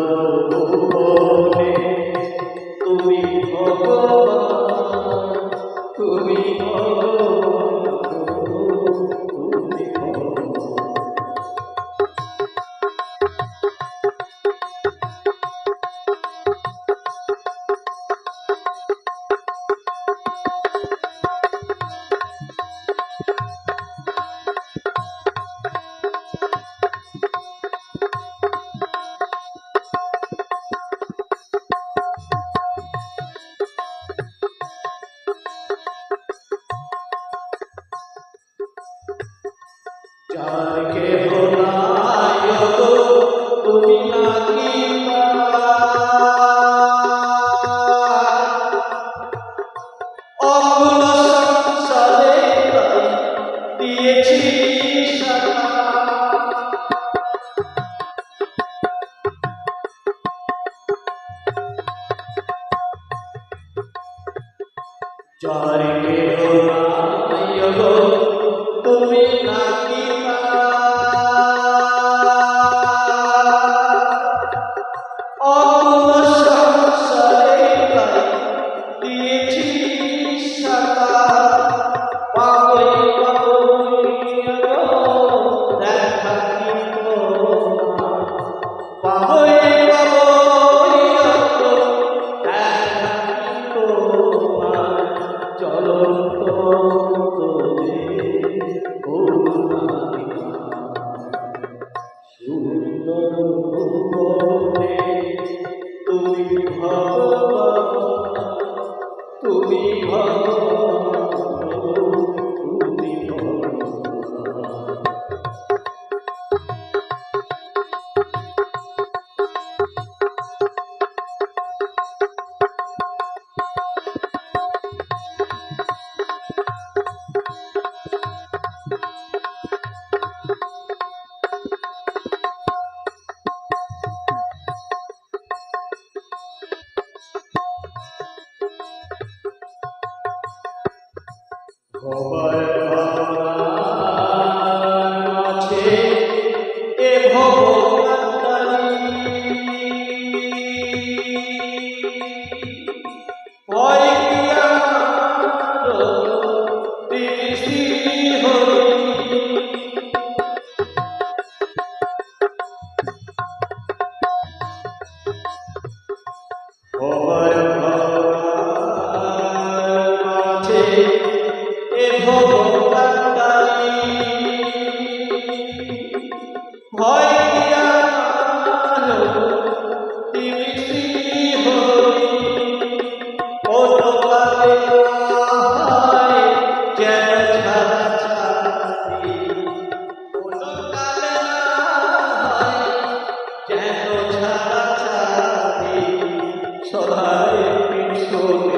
Lord. চারিকে তুমি নাকি ভবের মাঝে এ ভব কেন ছাড়া চাঁদি সবাই পিছনে